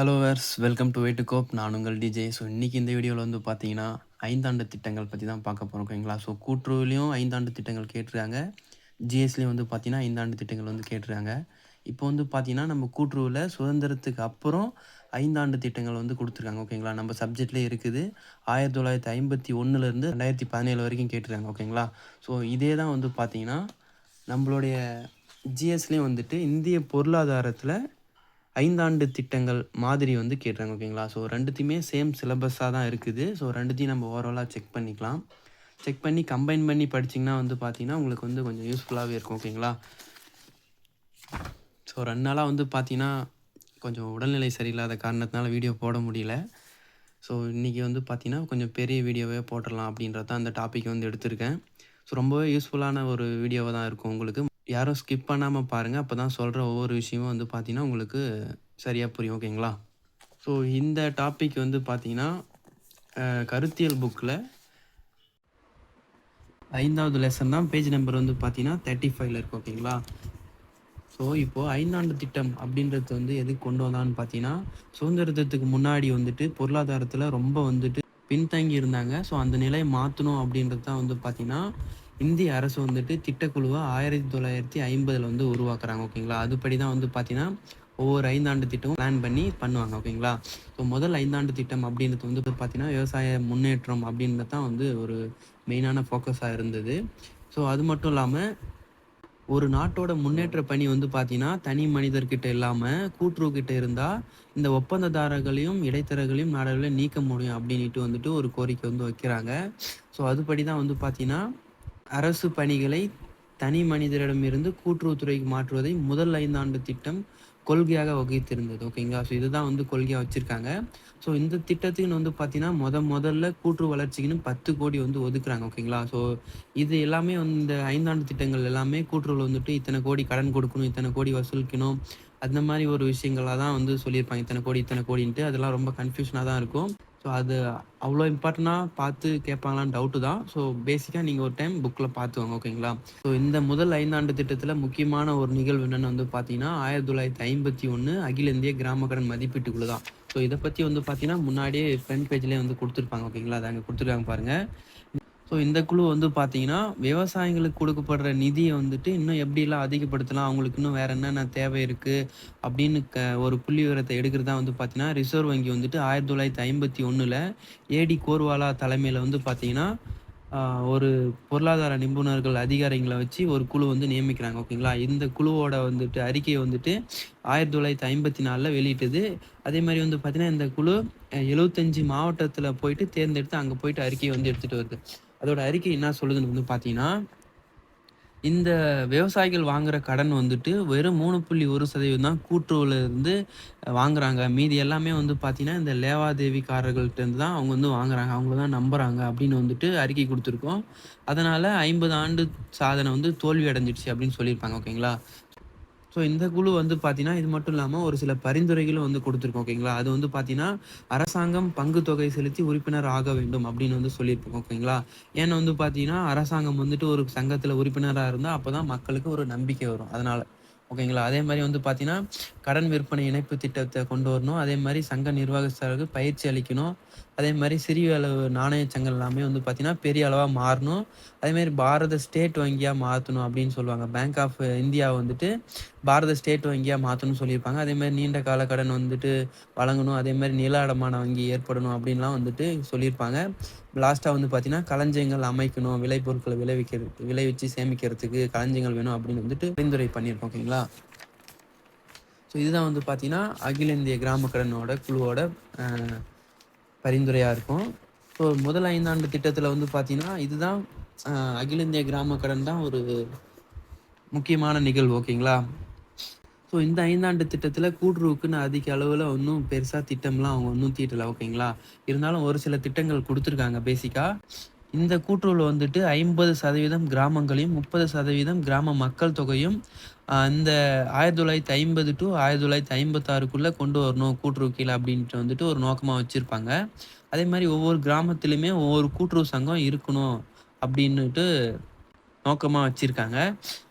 Hello verse welcome to வெயிட் கோப் நான் உங்கள் டிஜே ஸோ இன்றைக்கி இந்த வீடியோவில் வந்து பார்த்தீங்கன்னா ஐந்தாண்டு திட்டங்கள் பற்றி தான் பார்க்க போகிறோம் ஓகேங்களா ஸோ கூட்டுறவுலையும் ஐந்தாண்டு திட்டங்கள் கேட்டிருக்காங்க. ஜிஎஸ்லேயும் வந்து பார்த்தீங்கன்னா ஐந்தாண்டு திட்டங்கள் வந்து கேட்டிருக்காங்க. இப்போ வந்து பார்த்தீங்கன்னா நம்ம கூட்டுறவில் சுதந்திரத்துக்கு அப்புறம் ஐந்தாண்டு திட்டங்கள் வந்து கொடுத்துருக்காங்க ஓகேங்களா நம்ம சப்ஜெக்ட்லேயே இருக்குது. ஆயிரத்தி தொள்ளாயிரத்தி ஐம்பத்தி ஒன்றுலேருந்து ரெண்டாயிரத்தி பதினேழு வரைக்கும் கேட்டிருக்காங்க ஓகேங்களா ஸோ இதே தான் வந்து பார்த்தீங்கன்னா நம்மளுடைய ஜிஎஸ்லேயும் வந்துட்டு இந்திய பொருளாதாரத்தில் ஐந்தாண்டு திட்டங்கள் மாதிரி வந்து கேட்டுறாங்க ஓகேங்களா? ஸோ ரெண்டுத்தையுமே சேம் சிலபஸாக தான் இருக்குது. ஸோ ரெண்டுத்தையும் நம்ம ஓவராலாக செக் பண்ணிக்கலாம். செக் பண்ணி கம்பைன் பண்ணி படிச்சிங்கன்னா வந்து பார்த்தீங்கன்னா உங்களுக்கு வந்து கொஞ்சம் யூஸ்ஃபுல்லாகவே இருக்கும் ஓகேங்களா? ஸோ ரெண்டு நாளாக வந்து பார்த்தீங்கன்னா கொஞ்சம் உடல்நிலை சரியில்லாத காரணத்தினால வீடியோ போட முடியல. ஸோ இன்றைக்கி வந்து பார்த்தீங்கன்னா கொஞ்சம் பெரிய வீடியோவே போட்டுடலாம் அப்படின்றது தான் அந்த டாபிக் வந்து எடுத்திருக்கேன். ஸோ ரொம்பவே யூஸ்ஃபுல்லான ஒரு வீடியோவாக தான் இருக்கும் உங்களுக்கு. யாரும் ஸ்கிப் பண்ணாமல் பாருங்கள் அப்போ தான் சொல்கிற ஒவ்வொரு விஷயமும் வந்து பார்த்தீங்கன்னா உங்களுக்கு சரியாக புரியும். ஓகேங்களா? ஸோ இந்த டாபிக் வந்து பார்த்தீங்கன்னா கருத்தியல் புக்கில் ஐந்தாவது லெசன் தான். பேஜ் நம்பர் வந்து பார்த்தீங்கன்னா தேர்ட்டி ஃபைவ்ல இருக்கு. ஓகேங்களா? ஸோ இப்போது ஐந்தாண்டு திட்டம் அப்படின்றது வந்து எதுக்கு கொண்டு வந்தான்னு பார்த்தீங்கன்னா சுதந்திரத்துக்கு முன்னாடி வந்துட்டு பொருளாதாரத்தில் ரொம்ப வந்துட்டு பின்தங்கி இருந்தாங்க. ஸோ அந்த நிலையை மாற்றணும் அப்படின்றது தான் வந்து பார்த்தீங்கன்னா இந்திய அரசு வந்துட்டு திட்டக்குழுவை ஆயிரத்தி தொள்ளாயிரத்தி ஐம்பதில் வந்து உருவாக்குறாங்க ஓகேங்களா? அதுபடி தான் வந்து பார்த்தீங்கன்னா ஒவ்வொரு ஐந்தாண்டு திட்டமும் பிளான் பண்ணி பண்ணுவாங்க ஓகேங்களா? ஸோ முதல் ஐந்தாண்டு திட்டம் அப்படின்றது வந்து பார்த்தீங்கன்னா விவசாய முன்னேற்றம் அப்படின்றது தான் வந்து ஒரு மெயினான ஃபோக்கஸாக இருந்தது. ஸோ அது மட்டும் இல்லாமல் ஒரு நாட்டோட முன்னேற்ற பணி வந்து பார்த்தீங்கன்னா தனி மனிதர்கிட்ட இல்லாமல் கூட்டுறவுக்கிட்ட இருந்தால் இந்த ஒப்பந்ததாரர்களையும் இடைத்தரகளையும் நாடுகளையும் நீக்க முடியும் அப்படின்ட்டு வந்துட்டு ஒரு கோரிக்கை வந்து வைக்கிறாங்க. ஸோ அதுபடி தான் வந்து பார்த்தீங்கன்னா அரசு பணிகளை தனி மனிதரிடமிருந்து கூட்டுறவுத்துறைக்கு மாற்றுவதை முதல் ஐந்தாண்டு திட்டம் கொள்கையாக வகித்திருந்தது. ஓகேங்களா ஸோ இதுதான் வந்து கொள்கையாக வச்சுருக்காங்க. ஸோ இந்த திட்டத்துக்குன்னு வந்து பார்த்தீங்கன்னா முத முதல்ல கூட்டுறவு வளர்ச்சிக்குன்னு பத்து கோடி வந்து ஒதுக்குறாங்க. ஓகேங்களா ஸோ இது எல்லாமே வந்து இந்த ஐந்தாண்டு திட்டங்கள் எல்லாமே கூட்டுறவுல வந்துட்டு இத்தனை கோடி கடன் கொடுக்கணும் இத்தனை கோடி வசூலிக்கணும். அந்த மாதிரி ஒரு விஷயங்களாக தான் வந்து சொல்லியிருப்பாங்க. இத்தனை கோடி இத்தனை கோடின்ட்டு. அதெல்லாம் ரொம்ப கன்ஃபியூஷனாக தான் இருக்கும். ஸோ அது அவ்வளோ இம்பார்ட்டண்ட்டாக பார்த்து கேட்பாங்களான்னு டவுட்டு தான். ஸோ பேசிக்காக நீங்கள் ஒரு டைம் புக்கில் பார்த்துவாங்க ஓகேங்களா? ஸோ இந்த முதல் ஐந்தாண்டு திட்டத்தில் முக்கியமான ஒரு நிகழ்வு என்னென்னு வந்து பார்த்தீங்கன்னா ஆயிரத்தி தொள்ளாயிரத்தி ஐம்பத்தி ஒன்று அகில இந்திய கிராம கடன் மதிப்பீட்டுக்குழு தான். ஸோ இதை பற்றி வந்து பார்த்தீங்கன்னா முன்னாடியே ஃப்ரண்ட் பேஜ்லேயே வந்து கொடுத்துருப்பாங்க ஓகேங்களா? அதை அங்கே கொடுத்துருக்காங்க பாருங்கள் ஸோ இந்த குழு வந்து பார்த்தீங்கன்னா விவசாயிகளுக்கு கொடுக்கப்படுற நிதியை வந்துட்டு இன்னும் எப்படிலாம் அதிகப்படுத்தலாம் அவங்களுக்கு இன்னும் வேற என்னென்ன தேவை இருக்குது அப்படின்னு க ஒரு புள்ளி விவரத்தை எடுக்கிறதா வந்து பார்த்தீங்கன்னா ரிசர்வ் வங்கி வந்துட்டு ஆயிரத்தி தொள்ளாயிரத்தி ஐம்பத்தி ஒன்றில் ஏடி கோர்வாலா தலைமையில் வந்து பார்த்தீங்கன்னா ஒரு பொருளாதார நிபுணர்கள் அதிகாரிகளை வச்சு ஒரு குழு வந்து நியமிக்கிறாங்க ஓகேங்களா? இந்த குழுவோட வந்துட்டு அறிக்கையை வந்துட்டு ஆயிரத்தி தொள்ளாயிரத்தி ஐம்பத்தி நாலில் வெளியிட்டது. அதே மாதிரி வந்து பார்த்தீங்கன்னா இந்த குழு எழுபத்தஞ்சு மாவட்டத்தில் போயிட்டு தேர்ந்தெடுத்து அங்கே போயிட்டு அறிக்கையை வந்து எடுத்துகிட்டு வருது. அதோட அறிக்கை என்ன சொல்லுதுன்னு வந்து பார்த்தீங்கன்னா இந்த விவசாயிகள் வாங்குகிற கடன் வந்துட்டு வெறும் மூணு புள்ளி ஒரு சதவீதம் தான் கூட்டுறவுலேருந்து வாங்குறாங்க. மீதி எல்லாமே வந்து பார்த்தீங்கன்னா இந்த லேவாதேவிக்காரர்கள்ட்டேருந்து தான் அவங்க வந்து வாங்குறாங்க. அவங்கள தான் நம்புகிறாங்க அப்படின்னு வந்துட்டு அறிக்கை கொடுத்துருக்கோம். அதனால் ஐம்பது ஆண்டு சாதனை வந்து தோல்வி அடைஞ்சிடுச்சு அப்படின்னு சொல்லியிருப்பாங்க ஓகேங்களா? ஸோ இந்த குழு வந்து பார்த்தீங்கன்னா இது மட்டும் இல்லாமல் ஒரு சில பரிந்துரைகளும் வந்து கொடுத்துருக்கோம் ஓகேங்களா? அது வந்து பார்த்தீங்கன்னா அரசாங்கம் பங்கு தொகை செலுத்தி உறுப்பினர் ஆக வேண்டும் அப்படின்னு வந்து சொல்லியிருக்கோம் ஓகேங்களா? ஏன்னா வந்து பார்த்தீங்கன்னா அரசாங்கம் வந்துட்டு ஒரு சங்கத்தில் உறுப்பினராக இருந்தால் அப்போ தான் மக்களுக்கு ஒரு நம்பிக்கை வரும். அதனால் ஓகேங்களா? அதே மாதிரி வந்து பார்த்தீங்கன்னா கடன் விற்பனை இணைப்பு திட்டத்தை கொண்டு வரணும். அதே மாதிரி சங்க நிர்வாகஸ்தர்களுக்கு பயிற்சி அளிக்கணும். அதே மாதிரி சிறிய அளவு நாணய சங்கம் எல்லாமே வந்து பார்த்தீங்கன்னா பெரிய அளவாக மாறணும். அதே மாதிரி பாரத ஸ்டேட் வங்கியாக மாற்றணும் அப்படின்னு சொல்லுவாங்க. பேங்க் ஆஃப் இந்தியா வந்துட்டு பாரத ஸ்டேட் வங்கியாக மாற்றணும்னு சொல்லியிருப்பாங்க. அதே மாதிரி நீண்ட கால கடன் வந்துட்டு வழங்கணும். அதே மாதிரி நில அடமான வங்கி ஏற்படணும் அப்படின்லாம் வந்துட்டு சொல்லியிருப்பாங்க. லாஸ்ட்டாக வந்து பார்த்தீங்கன்னா களஞ்சியங்கள் அமைக்கணும். விளைபொருட்களை விளைவிக்கிறது விளைவிச்சு சேமிக்கிறதுக்கு களஞ்சியங்கள் வேணும் அப்படின்னு வந்துட்டு பரிந்துரை பண்ணியிருக்கோம். ஓகேங்களா? ஸோ இதுதான் வந்து பார்த்தீங்கன்னா அகில இந்திய கிராம கடனோட குழுவோட பரிந்துரையாக இருக்கும். ஸோ முதல் ஐந்தாண்டு திட்டத்தில் வந்து பார்த்தீங்கன்னா இதுதான் அகில இந்திய கிராம கடன் தான் ஒரு முக்கியமான நிகழ்வு ஓகேங்களா? ஸோ இந்த ஐந்தாண்டு திட்டத்தில் கூட்டுறவுக்குன்னு அதிக அளவில் ஒன்றும் பெருசாக திட்டம்லாம் அவங்க ஒன்றும் தீட்டலை ஓகேங்களா? இருந்தாலும் ஒரு சில திட்டங்கள் கொடுத்துருக்காங்க பேசிக்காக இந்த கூட்டுறவில் வந்துட்டு ஐம்பது சதவீதம் கிராமங்களையும் முப்பது சதவீதம் கிராம மக்கள் தொகையும் அந்த ஆயிரத்தி தொள்ளாயிரத்தி ஐம்பது டு ஆயிரத்தி தொள்ளாயிரத்தி ஐம்பத்தாறுக்குள்ளே கொண்டு வரணும் கூட்டுறவு கீழே அப்படின்ட்டு வந்துட்டு ஒரு நோக்கமாக வச்சுருப்பாங்க. அதே மாதிரி ஒவ்வொரு கிராமத்துலேயுமே ஒவ்வொரு கூட்டுறவு சங்கம் இருக்கணும் அப்படின்னுட்டு நோக்கமாக வச்சுருக்காங்க.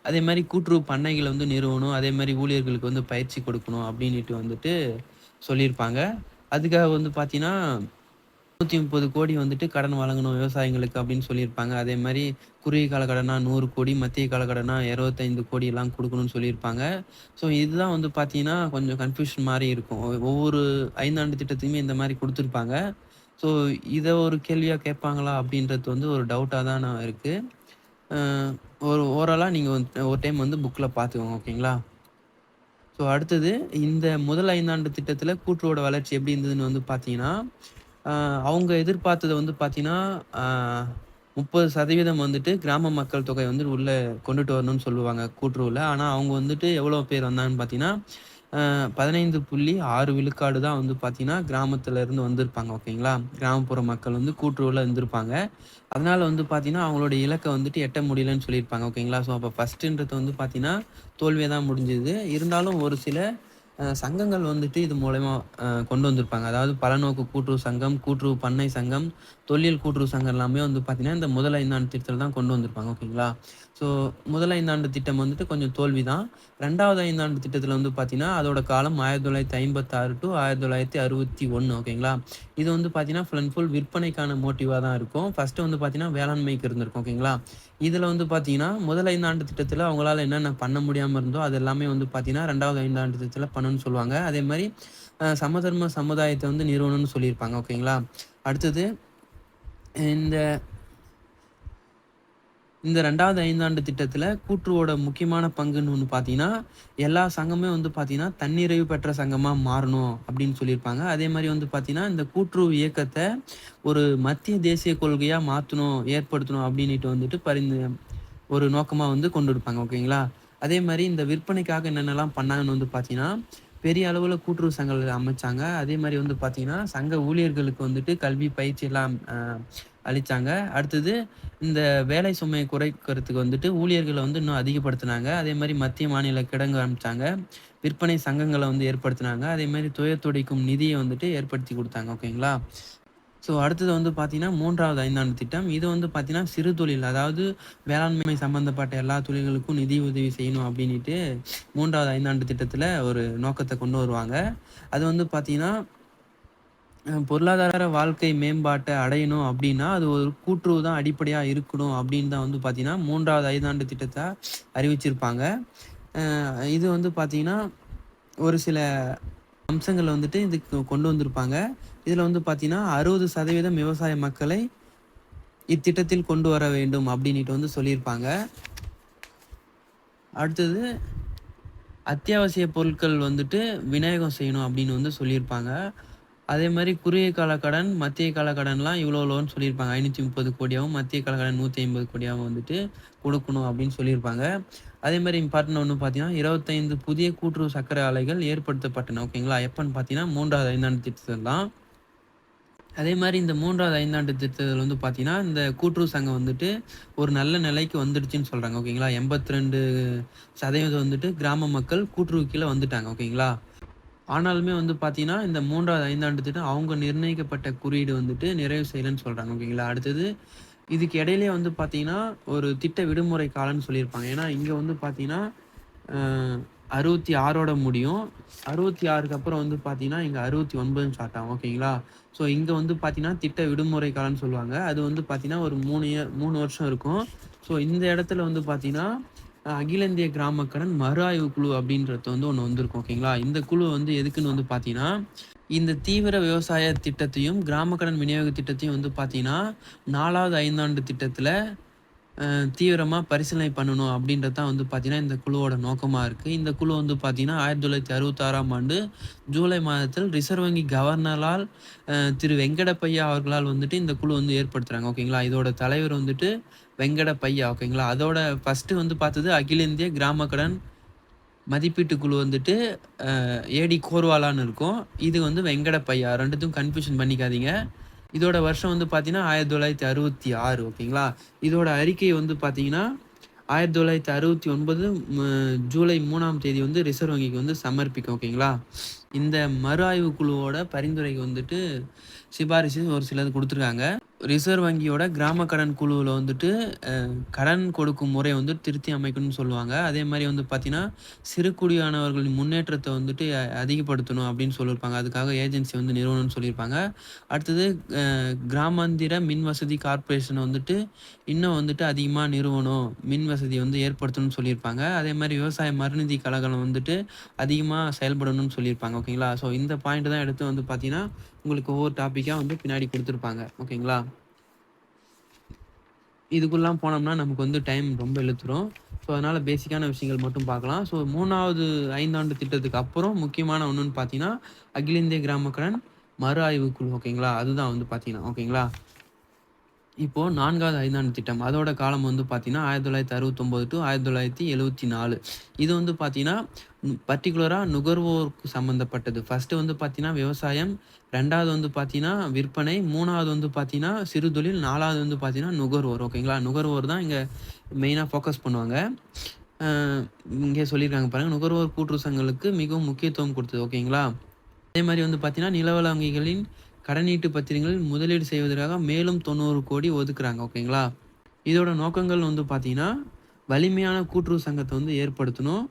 அதே மாதிரி கூட்டுறவு பண்ணைகளை வந்து நிறுவனம் அதே மாதிரி ஊழியர்களுக்கு வந்து பயிற்சி கொடுக்கணும் அப்படின்ட்டு வந்துட்டு சொல்லியிருப்பாங்க. அதுக்காக வந்து பார்த்தீங்கன்னா நூற்றி முப்பது கோடி வந்துட்டு கடன் வழங்கணும் விவசாயிங்களுக்கு அப்படின்னு சொல்லியிருப்பாங்க. அதே மாதிரி குறுகிய கால கடனா நூறு கோடி மத்திய கால கடனா இருபத்தைந்து கோடி எல்லாம் கொடுக்கணும்னு சொல்லியிருப்பாங்க. ஸோ இதுதான் வந்து பார்த்தீங்கன்னா கொஞ்சம் கன்ஃபியூஷன் மாதிரி இருக்கும். ஒவ்வொரு ஐந்தாண்டு திட்டத்தையுமே இந்த மாதிரி கொடுத்துருப்பாங்க. ஸோ இதை ஒரு கேள்வியாக கேட்பாங்களா அப்படின்றது வந்து ஒரு டவுட்டாக தான் நான் இருக்குது ஒரு ஓவராலாக நீங்கள் வந்து ஒரு டைம் வந்து புக்கில் பார்த்துக்கோங்க ஓகேங்களா? ஸோ அடுத்தது இந்த முதல் ஐந்தாண்டு திட்டத்தில் கூட்டுறவோட வளர்ச்சி எப்படி இருந்ததுன்னு வந்து பார்த்தீங்கன்னா அவங்க எதிர்பார்த்தது வந்து பார்த்தீங்கன்னா முப்பது சதவீதம் வந்துட்டு கிராம மக்கள் தொகை வந்து உள்ளே கொண்டுட்டு வரணும்னு சொல்லுவாங்க கூட்டுறவுல. ஆனால் அவங்க வந்துட்டு எவ்வளோ பேர் வந்தாங்கன்னு பார்த்தீங்கன்னா பதினைந்து புள்ளி ஆறு விழுக்காடு தான் வந்து பார்த்தீங்கன்னா கிராமத்துல இருந்து வந்திருப்பாங்க ஓகேங்களா? கிராமப்புற மக்கள் வந்து கூட்டுறவுல இருந்திருப்பாங்க. அதனால வந்து பார்த்தீங்கன்னா அவங்களோட இலக்கை வந்துட்டு எட்ட முடியலன்னு சொல்லியிருப்பாங்க ஓகேங்களா? ஸோ அப்போ ஃபர்ஸ்ட்ன்றது வந்து பார்த்தீங்கன்னா தோல்வியை தான் முடிஞ்சுது. இருந்தாலும் ஒரு சில சங்கங்கள் வந்துட்டு இது மூலயமா கொண்டு வந்திருப்பாங்க. அதாவது பலநோக்கு கூட்டுறவு சங்கம் கூட்டுறவு பண்ணை சங்கம் தொழில் கூட்டுறவு சங்கம் எல்லாமே வந்து பார்த்தீங்கன்னா இந்த முதல் ஐந்தாண்டு திருத்தல் தான் கொண்டு வந்திருப்பாங்க ஓகேங்களா? ஸோ முதல் ஐந்தாண்டு திட்டம் வந்துட்டு கொஞ்சம் தோல்வி தான் ரெண்டாவது ஐந்தாண்டு திட்டத்தில் வந்து பார்த்தீங்கன்னா அதோட காலம் ஆயிரத்தி தொள்ளாயிரத்தி ஐம்பத்தாறு டு ஆயிரத்தி தொள்ளாயிரத்தி அறுபத்தி ஒன்று ஓகேங்களா? இது வந்து பார்த்தீங்கன்னா ஃபுல் அண்ட் ஃபுல் விற்பனைக்கான மோட்டிவாக தான் இருக்கும். ஃபஸ்ட்டு வந்து பார்த்தீங்கன்னா வேளாண்மைக்கு இருந்திருக்கும் ஓகேங்களா? இதில் வந்து பார்த்தீங்கன்னா முதல் ஐந்தாண்டு திட்டத்தில் அவங்களால என்னென்ன பண்ண முடியாமல் இருந்தோ அது எல்லாமே வந்து பார்த்தீங்கன்னா ரெண்டாவது ஐந்தாண்டு திட்டத்தில் பண்ணணும்னு சொல்லுவாங்க. அதே மாதிரி சமதர்ம சமுதாயத்தை வந்து நிறுவனம்னு சொல்லியிருப்பாங்க ஓகேங்களா? அடுத்தது இந்த இந்த ரெண்டாவது ஐந்தாண்டு திட்டத்தில் கூற்றுவோட முக்கியமான பங்குன்னு ஒன்று பார்த்தீங்கன்னா எல்லா சங்கமே வந்து பார்த்தீங்கன்னா தன்னிறைவு பெற்ற சங்கமாக மாறணும் அப்படின்னு சொல்லியிருப்பாங்க. அதே மாதிரி வந்து பார்த்தீங்கன்னா இந்த கூட்டுறவு இயக்கத்தை ஒரு மத்திய தேசிய கொள்கையாக மாற்றணும் ஏற்படுத்தணும் அப்படின்ட்டு வந்துட்டு பரிந்து ஒரு நோக்கமாக வந்து கொண்டு இருப்பாங்க ஓகேங்களா? அதே மாதிரி இந்த விற்பனைக்காக என்னென்னலாம் பண்ணாங்கன்னு வந்து பார்த்தீங்கன்னா பெரிய அளவில் கூட்டுறவு சங்கங்கள் அமைச்சாங்க. அதே மாதிரி வந்து பார்த்தீங்கன்னா சங்க ஊழியர்களுக்கு வந்துட்டு கல்வி பயிற்சி எல்லாம் அளித்தாங்க அடுத்தது இந்த வேலை சுமையை குறைக்கிறதுக்கு வந்துட்டு ஊழியர்களை வந்து இன்னும் அதிகப்படுத்தினாங்க. அதே மாதிரி மத்திய மாநில கிடங்கு அமைச்சாங்க விற்பனை சங்கங்களை வந்து ஏற்படுத்தினாங்க. அதே மாதிரி துயர் துடைக்கும் நிதியை வந்துட்டு ஏற்படுத்தி கொடுத்தாங்க. ஓகேங்களா? ஸோ அடுத்தது வந்து பார்த்தீங்கன்னா மூன்றாவது ஐந்தாண்டு திட்டம். இது வந்து பார்த்தீங்கன்னா சிறு தொழில். அதாவது வேளாண்மை சம்பந்தப்பட்ட எல்லா தொழில்களுக்கும் நிதி உதவி செய்யணும் அப்படின்ட்டு மூன்றாவது ஐந்தாண்டு திட்டத்தில் ஒரு நோக்கத்தை கொண்டு வருவாங்க. அது வந்து பார்த்தீங்கன்னா பொருளாதார வாழ்க்கை மேம்பாட்டை அடையணும் அப்படின்னா அது ஒரு கூட்டுறவு தான் அடிப்படையாக இருக்கணும் அப்படின்னு தான் வந்து பார்த்தீங்கன்னா மூன்றாவது ஐந்தாண்டு திட்டத்தை அறிவிச்சிருப்பாங்க. அஹ் இது வந்து பார்த்தீங்கன்னா ஒரு சில அம்சங்களை வந்துட்டு இதுக்கு கொண்டு வந்திருப்பாங்க. இதில் வந்து பார்த்தீங்கன்னா அறுபது சதவீதம் விவசாய மக்களை இத்திட்டத்தில் கொண்டு வர வேண்டும் அப்படின்ட்டு வந்து சொல்லியிருப்பாங்க. அடுத்தது அத்தியாவசிய பொருட்கள் வந்துட்டு விநியோகம் செய்யணும் அப்படின்னு வந்து சொல்லியிருப்பாங்க. அதே மாதிரி குறுகிய கால கடன் மத்திய கால கடன்லாம் இவ்வளோ லோன் சொல்லியிருப்பாங்க. ஐநூற்றி முப்பது கோடியாகவும் மத்திய கால கடன் நூற்றி ஐம்பது கோடியாகவும் வந்துட்டு கொடுக்கணும் அப்படின்னு சொல்லியிருப்பாங்க. அதே மாதிரி இம்பார்ட்டன் ஒன்று பார்த்தீங்கன்னா இருபத்தைந்து புதிய கூட்டுறவு சக்கரை ஆலைகள் ஏற்படுத்தப்பட்டன. ஓகேங்களா எப்போன்னு பார்த்தீங்கன்னா மூன்றாவது ஐந்தாண்டு திட்டத்தில் தான். அதே மாதிரி இந்த மூன்றாவது ஐந்தாண்டு திட்டத்தில் வந்து பார்த்தீங்கன்னா இந்த கூட்டுறவு சங்கம் வந்துட்டு ஒரு நல்ல நிலைக்கு வந்துடுச்சுன்னு சொல்கிறாங்க ஓகேங்களா எண்பத்தி ரெண்டு சதவீதம் வந்துட்டு கிராம மக்கள் கூட்டுறவு கீழே வந்துட்டாங்க. ஓகேங்களா ஆனாலுமே வந்து பார்த்தீங்கன்னா இந்த மூன்றாவது ஐந்தாண்டு திட்டம் அவங்க நிர்ணயிக்கப்பட்ட குறியீடு வந்துட்டு நிறைவு செய்யலைன்னு சொல்கிறாங்க ஓகேங்களா? அடுத்தது இதுக்கு இடையிலே வந்து பார்த்தீங்கன்னா ஒரு திட்ட விடுமுறை காலம்னு சொல்லியிருப்பாங்க. ஏன்னா இங்கே வந்து பார்த்தீங்கன்னா அறுபத்தி ஆறோட முடியும். அறுபத்தி ஆறுக்கு அப்புறம் வந்து பார்த்தீங்கன்னா இங்கே அறுபத்தி ஒன்பதுன்னு ஸ்டார்ட் ஆகும் ஓகேங்களா? ஸோ இங்கே வந்து பார்த்தீங்கன்னா திட்ட விடுமுறை காலம்னு சொல்லுவாங்க. அது வந்து பார்த்தீங்கன்னா ஒரு மூணு இயர் மூணு வருஷம் இருக்கும். ஸோ இந்த இடத்துல வந்து பார்த்தீங்கன்னா அகில இந்திய கிராமக்கடன் மறு ஆய்வு குழு அப்படின்றது வந்து ஒன்று வந்திருக்கும் ஓகேங்களா இந்த குழு வந்து எதுக்குன்னு வந்து பார்த்தீங்கன்னா இந்த தீவிர விவசாய திட்டத்தையும் கிராமக்கடன் விநியோக திட்டத்தையும் வந்து பார்த்தீங்கன்னா நாலாவது ஐந்தாண்டு திட்டத்தில் தீவிரமாக பரிசீலனை பண்ணணும் அப்படின்றது தான் வந்து பார்த்தீங்கன்னா இந்த குழுவோட நோக்கமாக இருக்குது இந்த குழு வந்து பார்த்தீங்கன்னா ஆயிரத்தி தொள்ளாயிரத்தி அறுபத்தாறாம் ஆண்டு ஜூலை மாதத்தில் ரிசர்வ் வங்கி கவர்னரால் திரு வெங்கடப்பையா அவர்களால் வந்துட்டு இந்த குழு வந்து ஏற்படுத்துகிறாங்க ஓகேங்களா இதோட தலைவர் வந்துட்டு வெங்கடப்பையா ஓகேங்களா? அதோட ஃபஸ்ட்டு வந்து பார்த்தது அகில இந்திய கிராம கடன் மதிப்பீட்டு குழு வந்துட்டு ஏடி கோர்வாலான்னு இருக்கும். இது வந்து வெங்கடப்பையா ரெண்டுத்தையும் கன்ஃபியூஷன் பண்ணிக்காதீங்க. இதோட வருஷம் வந்து பார்த்தீங்கன்னா ஆயிரத்தி தொள்ளாயிரத்தி அறுபத்தி ஆறு ஓகேங்களா? இதோட அறிக்கை வந்து பார்த்தீங்கன்னா ஆயிரத்தி தொள்ளாயிரத்தி அறுபத்தி ஒன்பது ஜூலை மூணாம் தேதி வந்து ரிசர்வ் வங்கிக்கு வந்து சமர்ப்பிக்கும் ஓகேங்களா? இந்த மறு ஆய்வு குழுவோட பரிந்துரைக்கு வந்துட்டு சிபாரிசு ஒரு சிலது கொடுத்துருக்காங்க. ரிசர்வ் வங்கியோட கிராம கடன் குழுவில் வந்துட்டு கடன் கொடுக்கும் முறை வந்து திருத்தி அமைக்கணும்னு சொல்லுவாங்க. அதே மாதிரி வந்து பார்த்தீங்கன்னா சிறு குடியானவர்களின் முன்னேற்றத்தை வந்துட்டு அதிகப்படுத்தணும் அப்படின்னு சொல்லியிருப்பாங்க. அதுக்காக ஏஜென்சி வந்து நிறுவனம்னு சொல்லியிருப்பாங்க. அடுத்தது கிராமாந்திர மின் வசதி கார்பரேஷனை வந்துட்டு இன்னும் வந்துட்டு அதிகமாக நிறுவனம் மின் வசதி வந்து ஏற்படுத்தணும்னு சொல்லியிருப்பாங்க. அதே மாதிரி விவசாய மறுநிதி கழகம் வந்துட்டு அதிகமாக செயல்படணும்னு சொல்லியிருப்பாங்க. ஓகேங்களா? ஸோ இந்த பாயிண்ட் தான் எடுத்து வந்து பார்த்தீங்கன்னா உங்களுக்கு ஒவ்வொரு டாப்பிக்காக வந்து பின்னாடி கொடுத்துருப்பாங்க. ஓகேங்களா? இதுக்குள்ளாம் போனோம்னா நமக்கு வந்து டைம் ரொம்ப இழுத்துரும். ஸோ அதனால் பேசிக்கான விஷயங்கள் மட்டும் பார்க்கலாம். ஸோ மூணாவது ஐந்தாண்டு திட்டத்துக்கு அப்புறம் முக்கியமான ஒன்றுன்னு பார்த்தீங்கன்னா அகில இந்திய கிராம கடன் மறு ஆய்வு குழு ஓகேங்களா? அதுதான் வந்து பார்த்தீங்கன்னா ஓகேங்களா? இப்போ நான்காவது ஐந்தாண்டு திட்டம். அதோட காலம் வந்து பார்த்தீங்கன்னா ஆயிரத்தி தொள்ளாயிரத்தி அறுபத்தொம்போது டு ஆயிரத்தி தொள்ளாயிரத்தி எழுபத்தி நாலு இது வந்து பார்த்தீங்கன்னா பர்டிகுலராக நுகர்வோருக்கு சம்மந்தப்பட்டது ஃபர்ஸ்ட் வந்து பார்த்தீங்கன்னா விவசாயம். ரெண்டாவது வந்து பார்த்தீங்கன்னா விற்பனை. மூணாவது வந்து பார்த்தீங்கன்னா சிறு தொழில். நாலாவது வந்து பார்த்தீங்கன்னா நுகர்வோர். ஓகேங்களா நுகர்வோர் தான் இங்கே மெயினாக ஃபோக்கஸ் பண்ணுவாங்க. இங்கே சொல்லியிருக்காங்க பாருங்கள் நுகர்வோர் கூட்டுறவு சங்கங்களுக்கு மிகவும் முக்கியத்துவம் கொடுத்தது. ஓகேங்களா அதே மாதிரி வந்து பார்த்தீங்கன்னா நிலவள வங்கிகளின் கடனீட்டு பத்திரங்களில் முதலீடு செய்வதற்காக மேலும் தொண்ணூறு கோடி ஒதுக்குறாங்க ஓகேங்களா? இதோட நோக்கங்கள் வந்து பார்த்தீங்கன்னா வலிமையான கூட்டுறவு சங்கத்தை வந்து ஏற்படுத்தணும்.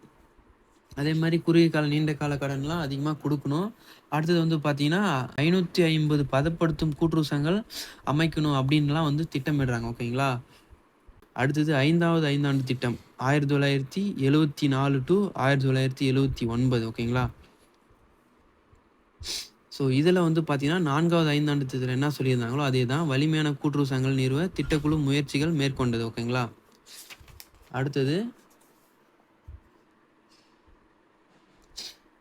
அதே மாதிரி குறுகிய கால நீண்ட கால கடன்லாம் அதிகமாக கொடுக்கணும். அடுத்தது வந்து பார்த்தீங்கன்னா ஐநூற்றி ஐம்பது பதப்படுத்தும் கூட்டுறவு சங்கங்கள் அமைக்கணும் அப்படின்லாம் வந்து திட்டமிடுறாங்க ஓகேங்களா? அடுத்தது ஐந்தாவது ஐந்தாண்டு திட்டம் ஆயிரத்தி தொள்ளாயிரத்தி எழுவத்தி நாலு டு ஆயிரத்தி தொள்ளாயிரத்தி எழுவத்தி ஒன்பது ஓகேங்களா? ஸோ இதில் வந்து பார்த்தீங்கன்னா நான்காவது ஐந்தாண்டு திட்டத்தில் என்ன சொல்லியிருந்தாங்களோ அதே தான் வலிமையான கூட்டுறவு சங்கங்கள் நிறுவ திட்டக்குழு முயற்சிகள் மேற்கொண்டது ஓகேங்களா? அடுத்தது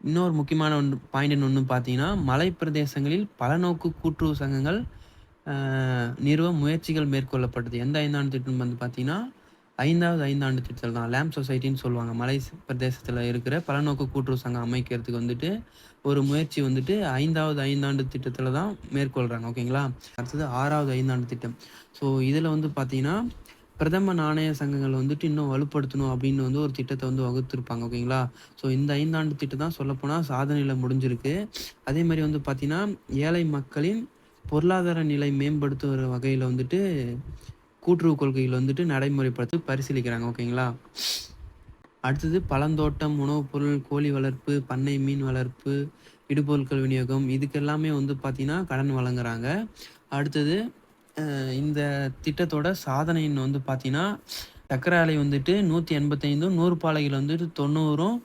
இன்னொரு முக்கியமான ஒன்று பாயிண்ட் ஒன்று பார்த்தீங்கன்னா மலை பிரதேசங்களில் பலநோக்கு கூட்டுறவு சங்கங்கள் நிறுவ முயற்சிகள் மேற்கொள்ளப்பட்டது. எந்த ஐந்தாண்டு திட்டம் வந்து பார்த்தீங்கன்னா ஐந்தாவது ஐந்தாண்டு திட்டத்தில் தான் லேம்ப் சொசைட்டின்னு சொல்லுவாங்க. மலை பிரதேசத்தில் இருக்கிற பலநோக்கு கூட்டுறவு சங்கம் அமைக்கிறதுக்கு வந்துட்டு ஒரு முயற்சி வந்துட்டு ஐந்தாவது ஐந்தாண்டு திட்டத்தில் தான் மேற்கொள்கிறாங்க ஓகேங்களா? அடுத்தது ஆறாவது ஐந்தாண்டு திட்டம். ஸோ இதில் வந்து பார்த்தீங்கன்னா பிரதம நாணய சங்கங்கள் வந்துட்டு இன்னும் வலுப்படுத்தணும் அப்படின்னு வந்து ஒரு திட்டத்தை வந்து வகுத்திருப்பாங்க ஓகேங்களா? ஸோ இந்த ஐந்தாண்டு திட்டம் தான் சொல்லப்போனால் சாதனையில் முடிஞ்சிருக்கு. அதே மாதிரி வந்து பார்த்தீங்கன்னா ஏழை மக்களின் பொருளாதார நிலை மேம்படுத்துகிற வகையில் வந்துட்டு கூட்டுறவு கொள்கைகள் வந்துட்டு நடைமுறைப்படுத்தி பரிசீலிக்கிறாங்க ஓகேங்களா? அடுத்தது பழந்தோட்டம் உணவுப் பொருள் கோழி வளர்ப்பு பண்ணை மீன் வளர்ப்பு இடுபொருட்கள் விநியோகம். இதுக்கெல்லாமே வந்து பார்த்திங்கன்னா கடன் வழங்குறாங்க. அடுத்தது இந்த திட்டத்தோட சாதனைன்னு வந்து பார்த்தீங்கன்னா சக்கரை ஆலை வந்துட்டு நூற்றி எண்பத்தைந்தும் நூறு பாலைகள் வந்துட்டு தொண்ணூறும்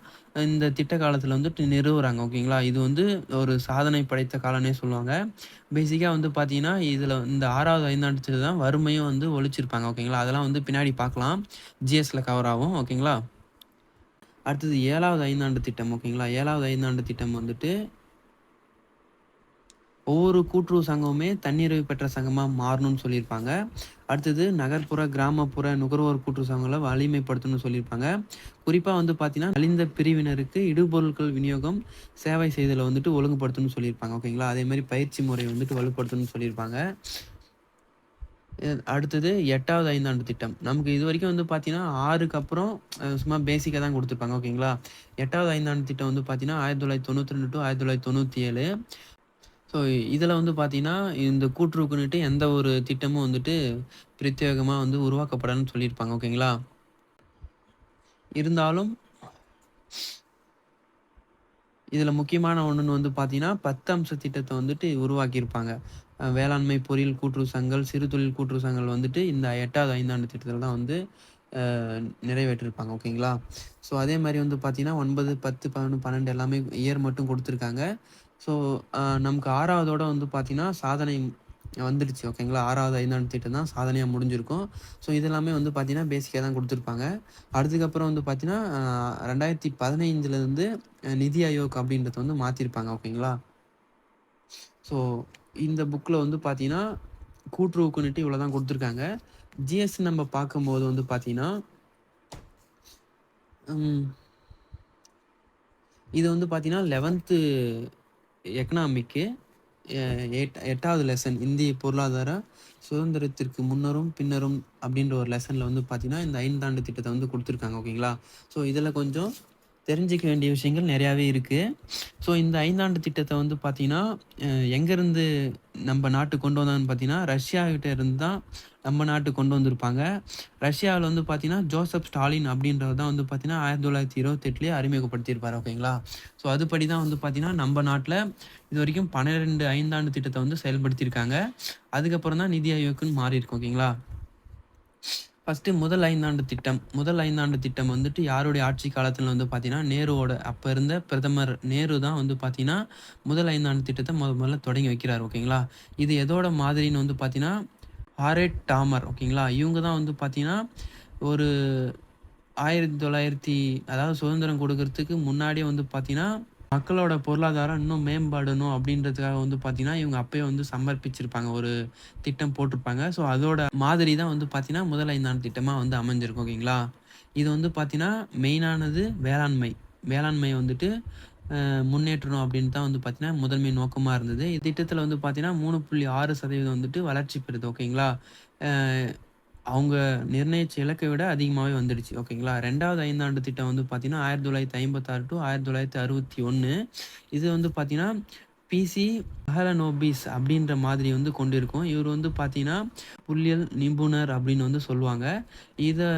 இந்த திட்ட காலத்தில் வந்துட்டு நிறுவுறாங்க ஓகேங்களா? இது வந்து ஒரு சாதனை படைத்த காலனே சொல்லுவாங்க. பேசிக்காக வந்து பார்த்தீங்கன்னா இதில் இந்த ஆறாவது ஐந்தாண்டு தான் வறுமையும் வந்து ஒழிச்சிருப்பாங்க ஓகேங்களா? அதெல்லாம் வந்து பின்னாடி பார்க்கலாம் ஜிஎஸ்ல கவர் ஆகும் ஓகேங்களா? அடுத்தது ஏழாவது ஐந்தாண்டு திட்டம் ஓகேங்களா? ஏழாவது ஐந்தாண்டு திட்டம் வந்துட்டு ஒவ்வொரு கூட்டுறவு சங்கமுமே தன்னிறைவு பெற்ற சங்கமாக மாறணும்னு சொல்லியிருப்பாங்க. அடுத்தது நகர்ப்புற கிராமப்புற நுகர்வோர் கூட்டுறவு சங்கங்களை வலிமைப்படுத்தணும்னு சொல்லியிருப்பாங்க. குறிப்பாக வந்து பார்த்தீங்கன்னா நலிந்த பிரிவினருக்கு இடுபொருட்கள் விநியோகம் சேவை செய்தலை வந்துட்டு ஒழுங்குபடுத்தணும்னு சொல்லியிருப்பாங்க ஓகேங்களா? அதே மாதிரி பயிற்சி முறை வந்துட்டு வலுப்படுத்தணும்னு சொல்லியிருப்பாங்க. அடுத்தது எட்டாவது ஐந்தாண்டு திட்டம். நமக்கு இது வரைக்கும் வந்து பார்த்தீங்கன்னா ஆறுக்கு அப்புறம் சும்மா பேசிக்காக தான் கொடுத்துருப்பாங்க ஓகேங்களா? எட்டாவது ஐந்தாண்டு திட்டம் வந்து பார்த்தீங்கன்னா ஆயிரத்தி தொள்ளாயிரத்தி தொண்ணூற்றி ரெண்டு டு ஆயிரத்தி தொள்ளாயிரத்தி தொண்ணூற்றி ஏழு. ஸோ இதில் வந்து பார்த்தீங்கன்னா இந்த கூட்டுறவுக்குன்னுட்டு எந்த ஒரு திட்டமும் வந்துட்டு பிரத்யேகமாக வந்து உருவாக்கப்படணும்னு சொல்லியிருப்பாங்க ஓகேங்களா? இருந்தாலும் இதில் முக்கியமான ஒன்றுன்னு வந்து பார்த்தீங்கன்னா பத்து அம்ச திட்டத்தை வந்துட்டு உருவாக்கியிருப்பாங்க. வேளாண்மை பொறியியல் கூட்டுறவு சங்கங்கள் சிறு தொழில் கூட்டுறவு சங்கங்கள் வந்துட்டு இந்த எட்டாவது ஐந்தாண்டு திட்டத்தில் தான் வந்து நிறைவேற்றிருப்பாங்க. ஓகேங்களா? ஸோ அதே மாதிரி வந்து பார்த்தீங்கன்னா ஒன்பது பத்து பதினொன்று பன்னெண்டு எல்லாமே இயர் மட்டும் கொடுத்துருக்காங்க. ஸோ நமக்கு ஆறாவதோட வந்து பார்த்தீங்கன்னா சாதனை வந்துடுச்சு ஓகேங்களா ஆறாவது ஐந்தாண்டு திட்டம் தான் சாதனையாக முடிஞ்சிருக்கும். ஸோ இதெல்லாமே வந்து பார்த்திங்கன்னா பேசிக்காக தான் கொடுத்துருப்பாங்க. அதுக்கப்புறம் வந்து பார்த்தீங்கன்னா ரெண்டாயிரத்தி பதினைஞ்சுலேருந்து நிதி ஆயோக் அப்படின்றத வந்து மாற்றிருப்பாங்க ஓகேங்களா ஸோ இந்த புக்கில் வந்து பார்த்தீங்கன்னா கூட்டுறவுக்குன்னுட்டு இவ்வளோ தான் கொடுத்துருக்காங்க. ஜிஎஸ் நம்ம பார்க்கும்போது வந்து பார்த்தீங்கன்னா இது வந்து பார்த்தீங்கன்னா லெவன்த்து எக்கனாமிக்கு எட்டாவது லெசன் இந்திய பொருளாதார சுதந்திரத்திற்கு முன்னரும் பின்னரும் அப்படின்ற ஒரு லெசனில் வந்து பார்த்தீங்கன்னா இந்த ஐந்தாண்டு திட்டத்தை வந்து கொடுத்துருக்காங்க ஓகேங்களா ஸோ இதில் கொஞ்சம் தெரிஞ்சுக்க வேண்டிய விஷயங்கள் நிறையாவே இருக்குது ஸோ இந்த ஐந்தாண்டு திட்டத்தை வந்து பார்த்தீங்கன்னா எங்கேருந்து நம்ம நாட்டு கொண்டு வந்தாங்கன்னு பார்த்தீங்கன்னா ரஷ்யாகிட்ட இருந்து தான் நம்ம நாட்டு கொண்டு வந்திருப்பாங்க. ரஷ்யாவில் வந்து பார்த்தீங்கன்னா ஜோசப் ஸ்டாலின் அப்படின்றது தான் வந்து பார்த்தீங்கன்னா ஆயிரத்தி தொள்ளாயிரத்தி இருபத்தெட்டுலேயே அறிமுகப்படுத்தியிருப்பார் ஓகேங்களா? ஸோ அதுபடி தான் வந்து பார்த்தீங்கன்னா நம்ம நாட்டில் இது வரைக்கும் பன்னிரெண்டு ஐந்தாண்டு திட்டத்தை வந்து செயல்படுத்தியிருக்காங்க. அதுக்கப்புறம் தான் நிதி ஆயோக்குன்னு மாறி ஓகேங்களா? ஃபஸ்ட்டு முதல் ஐந்தாண்டு திட்டம். முதல் ஐந்தாண்டு திட்டம் வந்துட்டு யாருடைய ஆட்சி காலத்தில் வந்து பார்த்தீங்கன்னா நேருவோட அப்போ இருந்த பிரதமர் நேரு தான் வந்து பார்த்தீங்கன்னா முதல் ஐந்தாண்டு திட்டத்தை முத முதல்ல தொடங்கி வைக்கிறார் ஓகேங்களா? இது எதோட மாதிரின்னு வந்து பார்த்தீங்கன்னா ஹாரேட் டாமர் ஓகேங்களா? இவங்க தான் வந்து பார்த்தீங்கன்னா ஒரு ஆயிரத்தி தொள்ளாயிரத்தி அதாவது சுதந்திரம் கொடுக்கறதுக்கு முன்னாடியே வந்து பார்த்தீங்கன்னா மக்களோட பொருளாதாரம் இன்னும் மேம்படணும் அப்படின்றதுக்காக வந்து பார்த்தீங்கன்னா இவங்க அப்பயே வந்து சமர்ப்பிச்சிருப்பாங்க. ஒரு திட்டம் போட்டிருப்பாங்க. ஸோ அதோட மாதிரி தான் வந்து பார்த்தீங்கன்னா முதல் ஐந்தாண்டு திட்டமாக வந்து அமைஞ்சிருக்கும் ஓகேங்களா? இது வந்து பார்த்தீங்கன்னா மெயினானது வேளாண்மை. வேளாண்மை வந்துட்டு முன்னேற்றணும் அப்படின்னு தான் வந்து பார்த்தீங்கன்னா முதன்மை நோக்கமாக இருந்தது. இந்த திட்டத்தில் வந்து பார்த்தீங்கன்னா மூணு புள்ளி ஆறு சதவீதம் வந்துட்டு வளர்ச்சி பெறுது ஓகேங்களா? அவங்க நிர்ணயிச்ச இலக்கை விட அதிகமாகவே வந்துடுச்சு. ஓகேங்களா? ரெண்டாவது ஐந்தாண்டு திட்டம் வந்து பார்த்தீங்கன்னா ஆயிரத்தி தொள்ளாயிரத்தி ஐம்பத்தாறு டு ஆயிரத்தி தொள்ளாயிரத்தி அறுபத்தி ஒன்று இது வந்து பார்த்தீங்கன்னா பிசி அஹலனோபிஸ் அப்படின்ற மாதிரி வந்து கொண்டிருக்கும். இவர் வந்து பார்த்தீங்கன்னா புள்ளியல் நிபுணர் அப்படின்னு வந்து சொல்லுவாங்க. இதை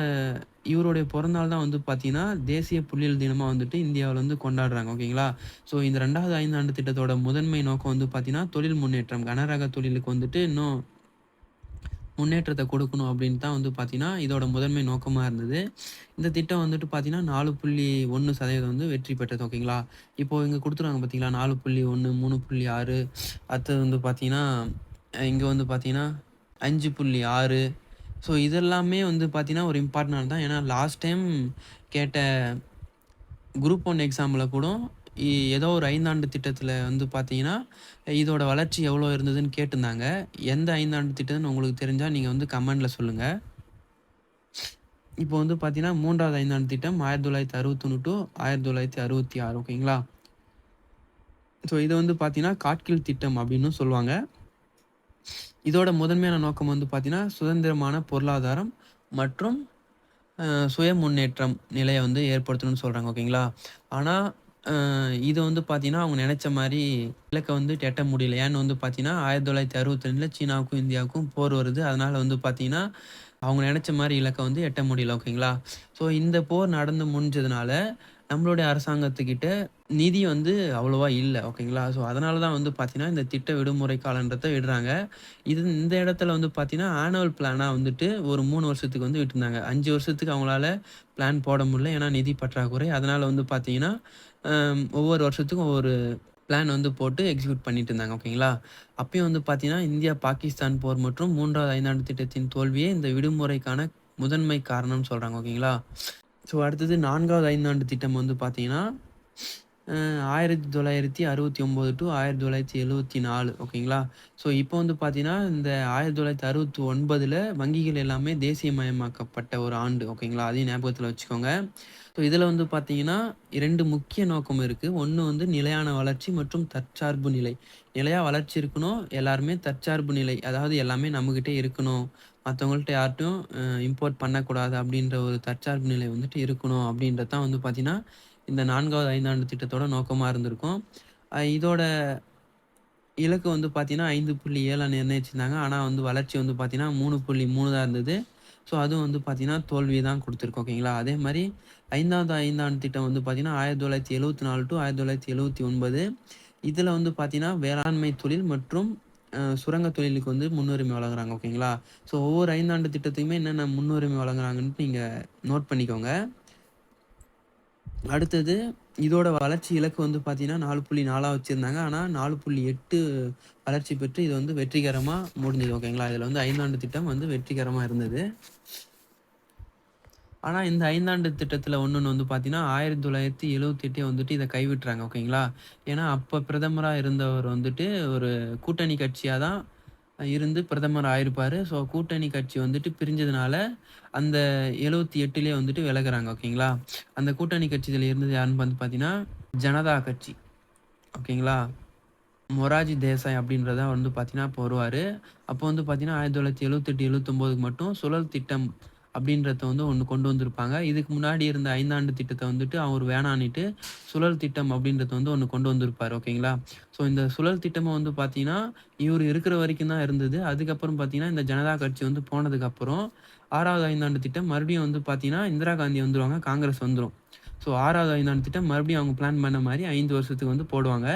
இவருடைய பிறந்தநாள் தான் வந்து பார்த்தீங்கன்னா தேசிய புள்ளியல் தினமாக வந்துட்டு இந்தியாவில் வந்து கொண்டாடுறாங்க. ஓகேங்களா? ஸோ இந்த ரெண்டாவது ஐந்தாண்டு திட்டத்தோட முதன்மை நோக்கம் வந்து பார்த்தீங்கன்னா தொழில் முன்னேற்றம் கனரக தொழிலுக்கு வந்துட்டு இன்னும் முன்னேற்றத்தை கொடுக்கணும் அப்படின்னு தான் வந்து பார்த்தீங்கன்னா இதோட முதன்மை நோக்கமாக இருந்தது. இந்த திட்டம் வந்துட்டு பார்த்தீங்கன்னா நாலு புள்ளி ஒன்று சதவீதம் வந்து வெற்றி பெற்றது ஓகேங்களா இப்போது இங்கே கொடுத்துருவாங்க பார்த்தீங்களா நாலு புள்ளி ஒன்று மூணு புள்ளி ஆறு. அடுத்தது வந்து பார்த்தீங்கன்னா இங்கே வந்து பார்த்தீங்கன்னா அஞ்சு புள்ளி ஆறு. ஸோ இதெல்லாமே வந்து பார்த்திங்கன்னா ஒரு இம்பார்ட்டனாக தான் ஏன்னா லாஸ்ட் டைம் கேட்ட குரூப் ஒன் எக்ஸாமில் கூட ஏதோ ஒரு ஐந்தாண்டு திட்டத்தில் வந்து பார்த்தீங்கன்னா இதோட வளர்ச்சி எவ்வளோ இருந்ததுன்னு கேட்டிருந்தாங்க. எந்த ஐந்தாண்டு திட்டம்னு உங்களுக்கு தெரிஞ்சால் நீங்கள் வந்து கமெண்டில் சொல்லுங்கள் இப்போ வந்து பார்த்தீங்கன்னா மூன்றாவது ஐந்தாண்டு திட்டம் ஆயிரத்தி தொள்ளாயிரத்தி அறுபத்தொன்று டு ஆயிரத்தி தொள்ளாயிரத்தி அறுபத்தி ஆறு ஓகேங்களா? ஸோ இதை வந்து பார்த்தீங்கன்னா காட்கில் திட்டம் அப்படின்னு சொல்லுவாங்க. இதோட முதன்மையான நோக்கம் வந்து பார்த்தீங்கன்னா சுதந்திரமான பொருளாதாரம் மற்றும் சுய முன்னேற்றம் நிலையை வந்து ஏற்படுத்தணும்னு சொல்கிறாங்க ஓகேங்களா? ஆனால் இது வந்து பார்த்தீங்கன்னா அவங்க நினச்ச மாதிரி இலக்கை வந்து எட்ட முடியல. ஏன்னு வந்து பார்த்தீங்கன்னா ஆயிரத்தி தொள்ளாயிரத்தி அறுபத்தி ரெண்டில் சீனாவுக்கும் இந்தியாவுக்கும் போர் வருது. அதனால் வந்து பார்த்தீங்கன்னா அவங்க நினச்ச மாதிரி இலக்கை வந்து எட்ட முடியல ஓகேங்களா? ஸோ இந்த போர் நடந்து முடிஞ்சதுனால நம்மளுடைய அரசாங்கத்துக்கிட்ட நிதி வந்து அவ்வளோவா இல்லை ஓகேங்களா? ஸோ அதனால தான் வந்து பார்த்தீங்கன்னா இந்த திட்ட விடுமுறை காலன்றதை விடுறாங்க. இது இந்த இடத்துல வந்து பார்த்தீங்கன்னா ஆனுவல் பிளானாக வந்துட்டு ஒரு மூணு வருஷத்துக்கு வந்து விட்டுருந்தாங்க. அஞ்சு வருஷத்துக்கு அவங்களால பிளான் போட முடியல ஏன்னா நிதி பற்றாக்குறை. அதனால் வந்து பார்த்தீங்கன்னா ஒவ்வொரு வருஷத்துக்கும் ஒவ்வொரு பிளான் வந்து போட்டு எக்ஸிக்யூட் பண்ணிட்டு இருந்தாங்க ஓகேங்களா? அப்பயும் வந்து பார்த்தீங்கன்னா இந்தியா பாகிஸ்தான் போர் மற்றும் மூன்றாவது ஐந்தாண்டு திட்டத்தின் தோல்வியே இந்த விடுமுறைக்கான முதன்மை காரணம்னு சொல்கிறாங்க ஓகேங்களா? ஸோ அடுத்தது நான்காவது ஐந்தாண்டு திட்டம் வந்து பார்த்தீங்கன்னா ஆயிரத்தி தொள்ளாயிரத்தி அறுபத்தி ஒம்பது டு ஆயிரத்தி தொள்ளாயிரத்தி எழுவத்தி நாலு ஓகேங்களா? ஸோ இப்போ வந்து பார்த்தீங்கன்னா இந்த ஆயிரத்தி தொள்ளாயிரத்தி அறுபத்தி ஒன்பதில் வங்கிகள் எல்லாமே தேசியமயமாக்கப்பட்ட ஒரு ஆண்டு ஓகேங்களா? அதையும் ஞாபகத்தில் வச்சுக்கோங்க. ஸோ இதில் வந்து பார்த்தீங்கன்னா இரண்டு முக்கிய நோக்கம் இருக்குது ஒன்று வந்து நிலையான வளர்ச்சி மற்றும் தற்சார்பு நிலை. நிலையாக வளர்ச்சி இருக்கணும் எல்லாருமே தற்சார்பு நிலை அதாவது எல்லாமே நம்மக்கிட்டே இருக்கணும். மற்றவங்கள்ட்ட யார்ட்டும் இம்போர்ட் பண்ணக்கூடாது அப்படின்ற ஒரு தற்சார்பு நிலை வந்துட்டு இருக்கணும் அப்படின்றது தான் வந்து பார்த்தீங்கன்னா இந்த நான்காவது ஐந்தாண்டு திட்டத்தோட நோக்கமாக இருந்திருக்கும். இதோட இலக்கு வந்து பார்த்தீங்கன்னா ஐந்து புள்ளி ஏழை நிர்ணயிச்சிருந்தாங்க. ஆனால் வந்து வளர்ச்சி வந்து பார்த்தீங்கன்னா மூணு புள்ளி மூணு தான் இருந்தது. ஸோ அதுவும் வந்து பார்த்தீங்கன்னா தோல்வி தான் கொடுத்துருக்கோம் ஓகேங்களா? அதே மாதிரி ஐந்தாவது ஐந்தாண்டு திட்டம் வந்து பார்த்தீங்கன்னா ஆயிரத்தி தொள்ளாயிரத்தி எழுபத்தி நாலு டு ஆயிரத்தி தொள்ளாயிரத்தி எழுபத்தி ஒன்பது. இதில் வந்து பார்த்தீங்கன்னா வேளாண்மை தொழில் மற்றும் சுரங்க தொழிலுக்கு வந்து முன்னுரிமை வழங்குறாங்க ஓகேங்களா? ஸோ ஒவ்வொரு ஐந்தாண்டு திட்டத்துக்குமே என்னென்ன முன்னுரிமை வழங்குறாங்கன்ட்டு நீங்கள் நோட் பண்ணிக்கோங்க. அடுத்தது இதோட வளர்ச்சி இலக்கு வந்து பார்த்தீங்கன்னா நாலு புள்ளி நாலாக வச்சுருந்தாங்க. ஆனால் நாலு புள்ளி எட்டு வளர்ச்சி பெற்று இது வந்து வெற்றிகரமாக முடிஞ்சது ஓகேங்களா? இதில் வந்து ஐந்தாண்டு திட்டம் வந்து வெற்றிகரமாக இருந்தது. ஆனால் இந்த ஐந்தாண்டு திட்டத்தில் ஒன்று வந்து பார்த்தீங்கன்னா ஆயிரத்தி தொள்ளாயிரத்தி எழுவத்தெட்டே வந்துட்டு இதை கைவிட்டுறாங்க ஓகேங்களா? ஏன்னா அப்போ பிரதமராக இருந்தவர் வந்துட்டு ஒரு கூட்டணி கட்சியாக தான் இருந்து பிரதமர் ஆயிருப்பார். ஸோ கூட்டணி கட்சி வந்துட்டு பிரிஞ்சதுனால அந்த எழுவத்தி எட்டுலேயே வந்துட்டு விலகுறாங்க ஓகேங்களா? அந்த கூட்டணி கட்சியில் இருந்தது யாருன்னு வந்து பார்த்தீங்கன்னா ஜனதா கட்சி ஓகேங்களா? மொராஜி தேசாய் அப்படின்றத வந்து பார்த்தீங்கன்னா இப்போ வருவார். அப்போ வந்து பார்த்தீங்கன்னா ஆயிரத்தி தொள்ளாயிரத்தி எழுபத்தெட்டு எழுபத்தொம்போதுக்கு மட்டும் சுழல் திட்டம் அப்படின்றத வந்து ஒன்று கொண்டு வந்திருப்பாங்க. இதுக்கு முன்னாடி இருந்த ஐந்தாண்டு திட்டத்தை வந்துட்டு அவர் வேணான்னுட்டு சுழல் திட்டம் அப்படின்றத வந்து ஒன்று கொண்டு வந்திருப்பார் ஓகேங்களா? ஸோ இந்த சுழல் திட்டமும் வந்து பார்த்தீங்கன்னா இவர் இருக்கிற வரைக்கும் தான் இருந்தது. அதுக்கப்புறம் பார்த்தீங்கன்னா இந்த ஜனதா கட்சி வந்து போனதுக்கப்புறம் ஆறாவது ஐந்தாண்டு திட்டம் மறுபடியும் வந்து பார்த்தீங்கன்னா இந்திரா காந்தி வந்துடுவாங்க காங்கிரஸ் வந்துடும் ஸோ ஆறாவது ஐந்தாண்டு திட்டம் மறுபடியும் அவங்க பிளான் பண்ண மாதிரி ஐந்து வருஷத்துக்கு வந்து போடுவாங்க.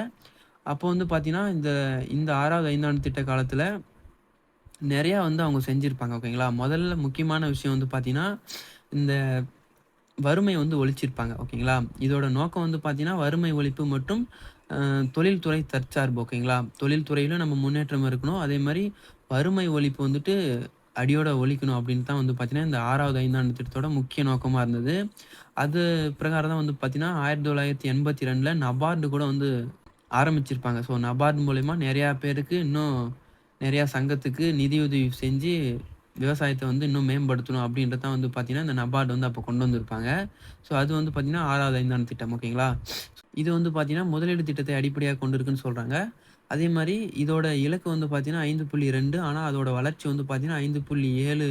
அப்போ வந்து பார்த்தீங்கன்னா இந்த இந்த ஆறாவது ஐந்தாண்டு திட்ட காலத்தில் நிறையா வந்து அவங்க செஞ்சுருப்பாங்க ஓகேங்களா? முதல்ல முக்கியமான விஷயம் வந்து பார்த்தீங்கன்னா இந்த வறுமை வந்து ஒழிச்சிருப்பாங்க ஓகேங்களா? இதோட நோக்கம் வந்து பார்த்தீங்கன்னா வறுமை ஒழிப்பு மற்றும் தொழில்துறை தற்சார்பு ஓகேங்களா? தொழில்துறையிலும் நம்ம முன்னேற்றம் இருக்கணும். அதே மாதிரி வறுமை ஒழிப்பு வந்துட்டு அடியோட ஒழிக்கணும் அப்படின்னு தான் வந்து பார்த்தீங்கன்னா இந்த ஆறாவது ஐந்தாண்டு திட்டத்தோட முக்கிய நோக்கமாக இருந்தது. அது பிரகாரம் தான் வந்து பார்த்தீங்கன்னா ஆயிரத்தி தொள்ளாயிரத்தி எண்பத்தி ரெண்டில் நபார்டு கூட வந்து ஆரம்பிச்சிருப்பாங்க. ஸோ நபார்டு மூலயமா நிறையா பேருக்கு இன்னும் நிறையா சங்கத்துக்கு நிதியுதவி செஞ்சு விவசாயத்தை வந்து இன்னும் மேம்படுத்தணும் அப்படின்றது தான் வந்து பார்த்தீங்கன்னா இந்த நபார்டு வந்து அப்போ கொண்டு வந்திருப்பாங்க. ஸோ அது வந்து பார்த்தீங்கன்னா ஆறாவது ஐந்தாண்டு திட்டம் ஓகேங்களா இது வந்து பார்த்தீங்கன்னா முதலீடு திட்டத்தை அடிப்படையாக கொண்டு இருக்குன்னு சொல்கிறாங்க அதே மாதிரி இதோட இலக்கு வந்து பார்த்தீங்கன்னா ஐந்து புள்ளி ரெண்டு ஆனால் அதோட வளர்ச்சி வந்து பார்த்தீங்கன்னா ஐந்து புள்ளி ஏழு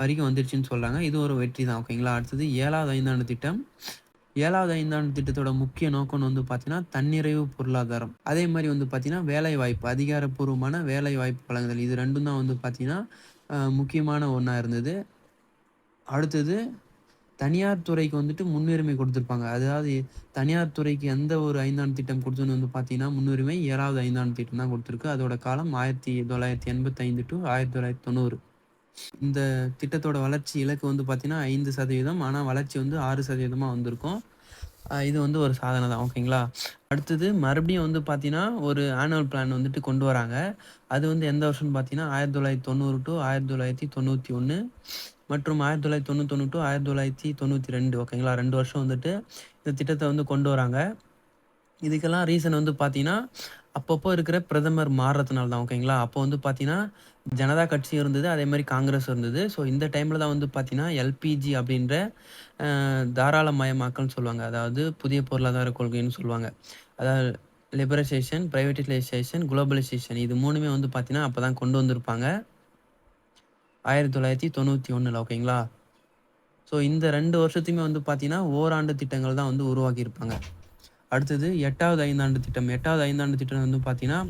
வரைக்கும் வந்துருச்சுன்னு சொல்கிறாங்க இது ஒரு வெற்றி தான் ஓகேங்களா அடுத்தது ஏழாவது ஐந்தாண்டு திட்டம். ஏழாவது ஐந்தாண்டு திட்டத்தோட முக்கிய நோக்கம் வந்து பார்த்தீங்கன்னா தன்னிறைவு பொருளாதாரம். அதே மாதிரி வந்து பார்த்தீங்கன்னா வேலை வாய்ப்பு அதிகாரப்பூர்வமான வேலை வாய்ப்பு வழங்குதல். இது ரெண்டும் தான் வந்து பார்த்தீங்கன்னா முக்கியமான ஒன்றா இருந்தது. அடுத்தது தனியார் துறைக்கு வந்துட்டு முன்னுரிமை கொடுத்துருப்பாங்க. அதாவது தனியார் துறைக்கு எந்த ஒரு ஐந்தாண்டு திட்டம் கொடுத்தோன்னு வந்து பார்த்தீங்கன்னா முன்னுரிமை ஏழாவது ஐந்தாண்டு திட்டம் தான் கொடுத்துருக்கு. அதோட காலம் ஆயிரத்தி தொள்ளாயிரத்தி எண்பத்தைந்து டு ஆயிரத்தி தொள்ளாயிரத்தி தொண்ணூறு. இந்த திட்டத்தோட வளர்ச்சி இலக்கு வந்து பார்த்தீங்கன்னா ஐந்து சதவீதம் ஆனால் வளர்ச்சி வந்து ஆறு சதவீதமாக வந்திருக்கும். இது வந்து ஒரு சாதனை தான் ஓகேங்களா? அடுத்தது மறுபடியும் வந்து பார்த்தீங்கன்னா ஒரு ஆனுவல் பிளான் வந்துட்டு கொண்டு வராங்க. அது வந்து எந்த வருஷம்னு பார்த்தீங்கன்னா ஆயிரத்தி தொள்ளாயிரத்தி தொண்ணூறு டு ஆயிரத்தி தொள்ளாயிரத்தி தொண்ணூற்றி ஒன்று மற்றும் ஆயிரத்தி தொள்ளாயிரத்தி தொண்ணூத்தொன்று டு ஆயிரத்தி தொள்ளாயிரத்தி தொண்ணூற்றி ரெண்டு ஓகேங்களா? ரெண்டு வருஷம் வந்துட்டு இந்த திட்டத்தை வந்து கொண்டு வராங்க. இதுக்கெல்லாம் ரீசன் வந்து பார்த்தீங்கன்னா அப்பப்போ இருக்கிற பிரதமர் மாறுறதுனால தான் ஓகேங்களா அப்போ வந்து பார்த்தீங்கன்னா ஜனதா கட்சி இருந்தது அதே மாதிரி காங்கிரஸ் இருந்தது. ஸோ இந்த டைமில் தான் வந்து பார்த்தீங்கன்னா எல்பிஜி அப்படின்ற தாராளமயமாக்கல்னு சொல்லுவாங்க. அதாவது புதிய பொருளாதார கொள்கைன்னு சொல்லுவாங்க. அதாவது லிபரலைசேஷன் ப்ரைவேட்டைசேஷன் குளோபலைசேஷன் இது மூணுமே வந்து பார்த்தீங்கன்னா அப்போ தான் கொண்டு வந்திருப்பாங்க. ஆயிரத்தி தொள்ளாயிரத்தி தொண்ணூற்றி ஒன்றில் ஓகேங்களா ஸோ இந்த ரெண்டு வருஷத்தையுமே வந்து பார்த்தீங்கன்னா ஓராண்டு திட்டங்கள் தான் வந்து உருவாக்கியிருப்பாங்க. அடுத்தது எட்டாவது ஐந்தாண்டு திட்டம். எட்டாவது ஐந்தாண்டு திட்டம் வந்து பார்த்தீங்கன்னா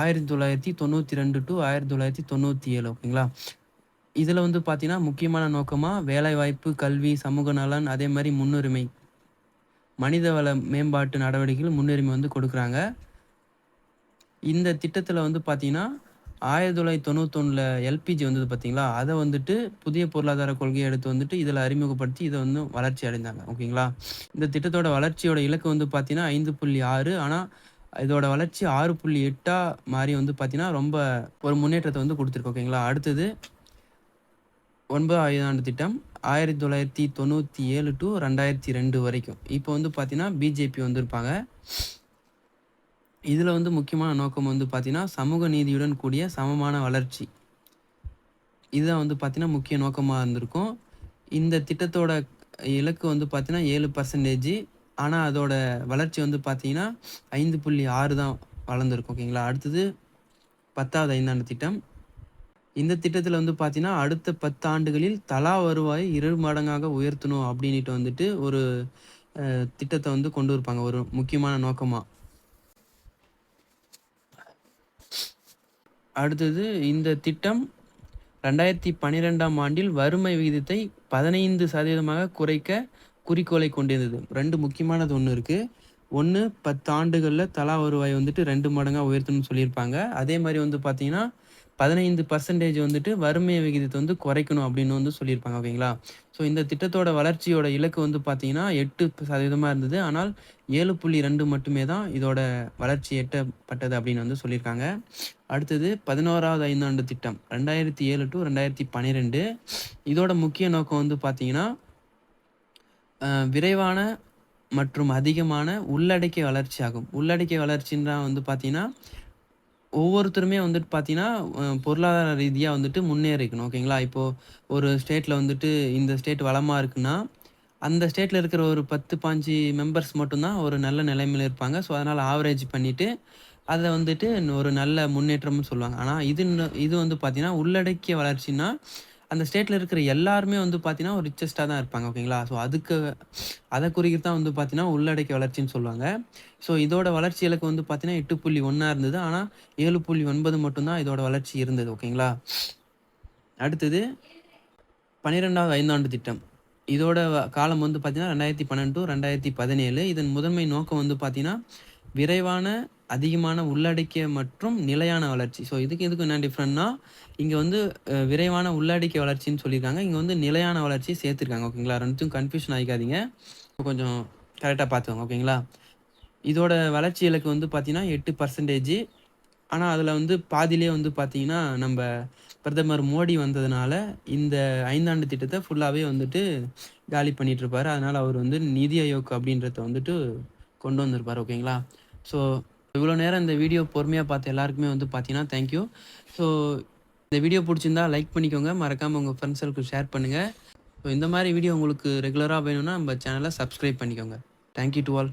ஆயிரத்தி தொள்ளாயிரத்தி தொண்ணூற்றி ரெண்டு டு ஆயிரத்தி தொள்ளாயிரத்தி தொண்ணூற்றி ஏழு ஓகேங்களா? இதில் வந்து பார்த்தீங்கன்னா முக்கியமான நோக்கமாக வேலைவாய்ப்பு கல்வி சமூக நலன் அதே மாதிரி முன்னுரிமை மனிதவள மேம்பாட்டு நடவடிக்கைகள் முன்னுரிமை வந்து கொடுக்குறாங்க. இந்த திட்டத்தில் வந்து பார்த்தீங்கன்னா ஆயிரத்தி தொள்ளாயிரத்தி தொண்ணூத்தொன்னில் எல்பிஜி வந்தது பார்த்தீங்களா அதை வந்துட்டு புதிய பொருளாதார கொள்கையை எடுத்து வந்துட்டு இதில் அறிமுகப்படுத்தி இதை வந்து வளர்ச்சி அடைந்தாங்க. ஓகேங்களா? இந்த திட்டத்தோட வளர்ச்சியோட இலக்கு வந்து பார்த்தீங்கன்னா ஐந்து புள்ளி ஆறு. ஆனால் இதோட வளர்ச்சி ஆறு புள்ளி எட்டா மாதிரி வந்து பார்த்தீங்கன்னா ரொம்ப ஒரு முன்னேற்றத்தை வந்து கொடுத்துருக்கு. ஓகேங்களா? அடுத்தது ஒன்பது ஐந்தாண்டு திட்டம் ஆயிரத்தி தொள்ளாயிரத்தி தொண்ணூற்றி ஏழு டு ரெண்டாயிரத்தி ரெண்டு வரைக்கும். இப்போ வந்து பார்த்தீங்கன்னா பிஜேபி வந்திருப்பாங்க. இதில் வந்து முக்கியமான நோக்கம் வந்து பார்த்திங்கன்னா சமூக நீதியுடன் கூடிய சமமான வளர்ச்சி. இதுதான் வந்து பார்த்தீங்கன்னா முக்கிய நோக்கமாக இருந்திருக்கும். இந்த திட்டத்தோட இலக்கு வந்து பார்த்திங்கன்னா ஏழு பர்சன்டேஜ் ஆனால் அதோட வளர்ச்சி வந்து பார்த்திங்கன்னா ஐந்து புள்ளி ஆறு தான் வளர்ந்துருக்கும் ஓகேங்களா? அடுத்தது பத்தாவது ஐந்தாண்டு திட்டம். இந்த திட்டத்தில் வந்து பார்த்தீங்கன்னா அடுத்த பத்து ஆண்டுகளில் தலா வருவாய் இரு மடங்காக உயர்த்தணும் அப்படின்ட்டு வந்துட்டு ஒரு திட்டத்தை வந்து கொண்டு இருப்பாங்க ஒரு முக்கியமான நோக்கமாக அடுத்தது இந்த திட்டம் ரெண்டாயிரத்தி பன்னிரெண்டாம் ஆண்டில் வறுமை விகிதத்தை பதினைந்து சதவீதமாக குறைக்க குறிக்கோளை கொண்டிருந்தது. ரெண்டு முக்கியமானது ஒன்று இருக்குது ஒன்று பத்து ஆண்டுகளில் தலா வருவாய் வந்துட்டு ரெண்டு மடங்காக உயர்த்தணும்னு சொல்லியிருப்பாங்க. அதே மாதிரி வந்து பார்த்தீங்கன்னா பதினைந்து பர்சன்டேஜ் வந்துட்டு வறுமை விகிதத்தை வந்து குறைக்கணும் அப்படின்னு வந்து சொல்லியிருப்பாங்க ஓகேங்களா? ஸோ இந்த திட்டத்தோட வளர்ச்சியோட இலக்கு வந்து பார்த்தீங்கன்னா எட்டு சதவீதமாக இருந்தது. ஆனால் ஏழு புள்ளி ரெண்டு மட்டுமே தான் இதோட வளர்ச்சி எட்டப்பட்டது அப்படின்னு வந்து சொல்லியிருக்காங்க. அடுத்தது பதினோராவது ஐந்தாண்டு திட்டம் ரெண்டாயிரத்தி ஏழு டு ரெண்டாயிரத்தி பன்னிரெண்டு இதோட முக்கிய நோக்கம் வந்து பார்த்தீங்கன்னா விரைவான மற்றும் அதிகமான உள்ளடக்கிய வளர்ச்சி ஆகும். உள்ளடக்கிய வளர்ச்சின்னா வந்து பார்த்தீங்கன்னா ஒவ்வொருத்தருமே வந்துட்டு பார்த்தீங்கன்னா பொருளாதார ரீதியாக வந்துட்டு முன்னேறிக்கணும். ஓகேங்களா? இப்போது ஒரு ஸ்டேட்டில் வந்துட்டு இந்த ஸ்டேட் வளமாக இருக்குன்னா அந்த ஸ்டேட்டில் இருக்கிற ஒரு பத்து பாஞ்சு மெம்பர்ஸ் மட்டும்தான் ஒரு நல்ல நிலைமையில் இருப்பாங்க. ஸோ அதனால் ஆவரேஜ் பண்ணிவிட்டு அதை வந்துட்டு ஒரு நல்ல முன்னேற்றம்னு சொல்லுவாங்க. ஆனால் இது இது வந்து பார்த்தீங்கன்னா உள்ளடக்கிய வளர்ச்சின்னா அந்த ஸ்டேட்டில் இருக்கிற எல்லாருமே வந்து பார்த்தீங்கன்னா ஒரு ரிச்சஸ்ட்டாக தான் இருப்பாங்க ஓகேங்களா? ஸோ அதுக்கு அதை குறிக்கிறது தான் வந்து பார்த்தீங்கன்னா உள்ளடக்கிய வளர்ச்சின்னு சொல்லுவாங்க. ஸோ இதோட வளர்ச்சி இலக்கு வந்து பார்த்தீங்கன்னா எட்டு புள்ளி ஒன்றா இருந்தது. ஆனால் ஏழு புள்ளி ஒன்பது மட்டும்தான் இதோட வளர்ச்சி இருந்தது ஓகேங்களா? அடுத்தது பன்னிரெண்டாவது ஐந்தாண்டு திட்டம். இதோட காலம் வந்து பார்த்தீங்கன்னா ரெண்டாயிரத்தி பன்னெண்டு ரெண்டாயிரத்தி பதினேழு. இதன் முதன்மை நோக்கம் வந்து பார்த்தீங்கன்னா விரைவான அதிகமான உள்ளடக்கிய மற்றும் நிலையான வளர்ச்சி. ஸோ இதுக்கு இதுக்கு என்ன டிஃப்ரெண்ட்னா இங்கே வந்து விரைவான உள்ளடக்கிய வளர்ச்சின்னு சொல்லியிருக்காங்க. இங்கே வந்து நிலையான வளர்ச்சி சேர்த்துருக்காங்க. ஓகேங்களா ரெண்டுத்தையும் கன்ஃபியூஷன் ஆகிக்காதீங்க கொஞ்சம் கரெக்டாக பார்த்துக்கோங்க. ஓகேங்களா இதோட வளர்ச்சி இலக்கு வந்து பார்த்தீங்கன்னா எட்டு பர்சன்டேஜ் ஆனால் அதில் வந்து பாதியிலே வந்து பார்த்தீங்கன்னா நம்ம பிரதமர் மோடி வந்ததுனால இந்த ஐந்தாண்டு திட்டத்தை ஃபுல்லாகவே வந்துட்டு காலி பண்ணிகிட்ருப்பார் அதனால் அவர் வந்து நிதி ஆயோக் அப்படின்றத வந்துட்டு கொண்டு வந்திருப்பார். ஓகேங்களா ஸோ இவ்வளோ நேரம் இந்த வீடியோ பொறுமையாக பார்த்த எல்லாருக்குமே வந்து பார்த்தீங்கன்னா தேங்க்யூ ஸோ இந்த வீடியோ பிடிச்சிருந்தா லைக் பண்ணிக்கோங்க. மறக்காமல் உங்கள் ஃப்ரெண்ட்ஸ்களுக்கு ஷேர் பண்ணுங்கள் ஸோ இந்த மாதிரி வீடியோ உங்களுக்கு ரெகுலராக வேணும்னா நம்ம சேனலை சப்ஸ்கிரைப் பண்ணிக்கோங்க. Thank you to all